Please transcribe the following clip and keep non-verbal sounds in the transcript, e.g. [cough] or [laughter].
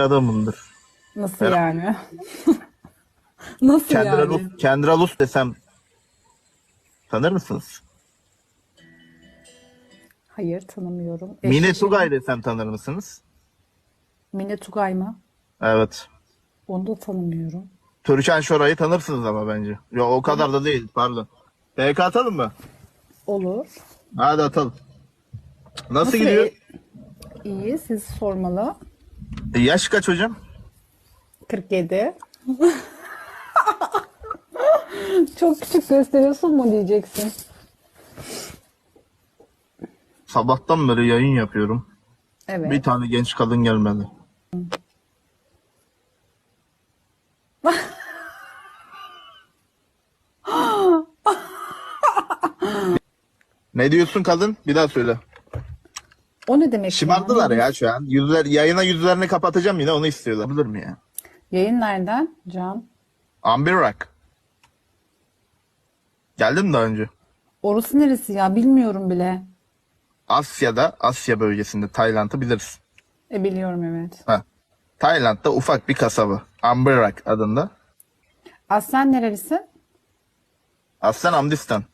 adamımdır. Nasıl Evet. yani? [laughs] Nasıl Kendra yani? Rus, Kendra Rus desem tanır mısınız? Hayır tanımıyorum. Mine Eşi- Tugay desem tanır mısınız? Mine Tugay mı? Evet. Onu da tanımıyorum. Türkan Şoray'ı tanırsınız ama bence. Yok o kadar da değil pardon. PK atalım mı? Olur. Hadi atalım. Nasıl, Nasıl gidiyor? e- İyi siz sormalı. E, Yaş kaç hocam? 47. [laughs] Çok küçük gösteriyorsun mu diyeceksin. Sabahtan beri yayın yapıyorum. Evet. Bir tane genç kadın gelmedi. [laughs] ne diyorsun kadın? Bir daha söyle. O ne demek? Şımardılar yani? ya şu an. Yüzler, yayına yüzlerini kapatacağım yine onu istiyorlar. Bilir mi ya? Yayın nereden Can? Amber Rock. Geldin mi daha önce? Orası neresi ya? Bilmiyorum bile. Asya'da, Asya bölgesinde Tayland'ı bilirsin. E biliyorum evet. Ha. Tayland'da ufak bir kasaba. Amber Rock adında. Aslen nerelisin? Aslen Amdistan.